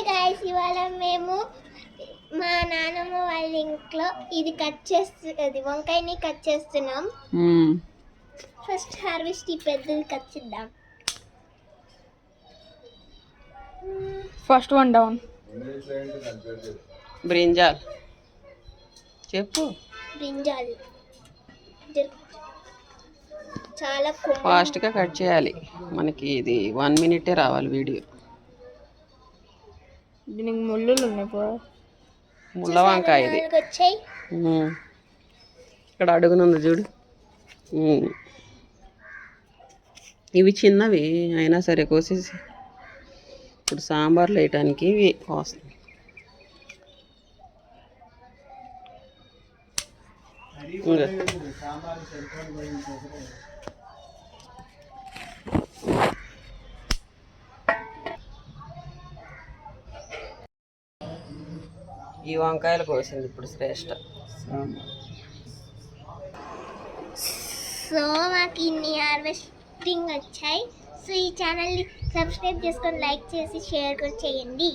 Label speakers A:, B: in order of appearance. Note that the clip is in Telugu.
A: హాయ్ గాయస్ ఇవాళ మేము మా నాన్నమ్మ వాళ్ళ ఇంట్లో ఇది కట్ చేస్తు అది వంకాయని కట్ చేస్తున్నాం. ఫస్ట్ హార్వెస్ట్ ఈ పెద్దది కట్ చేద్దాం.
B: First one down
C: brinjal. చెప్పు.
A: బ్రింజాలు. చాలా
C: ఫాస్ట్గా కట్ చేయాలి. మనకి ఇది వన్ మినిటే రావాలి వీడియో.
B: దీనికి ముళ్ళులు ఉన్నాయి
C: ముళ్ళ వంకాయ ఇది. ఇక్కడ అడుగునుంది చూడు. ఇవి చిన్నవి అయినా సరే కోసేసి. ఇప్పుడు సాంబార్లు వేయటానికి ఇవి వస్తాయి ఇంకా. ఈ వంకాయలు కోసింది ఇప్పుడు శ్రేష్ట.
A: సో మాకు ఇన్ని హార్వెస్టింగ్ వచ్చాయి. సో ఈ ఛానల్ని సబ్స్క్రైబ్ చేసుకొని లైక్ చేసి షేర్ కూడా చేయండి.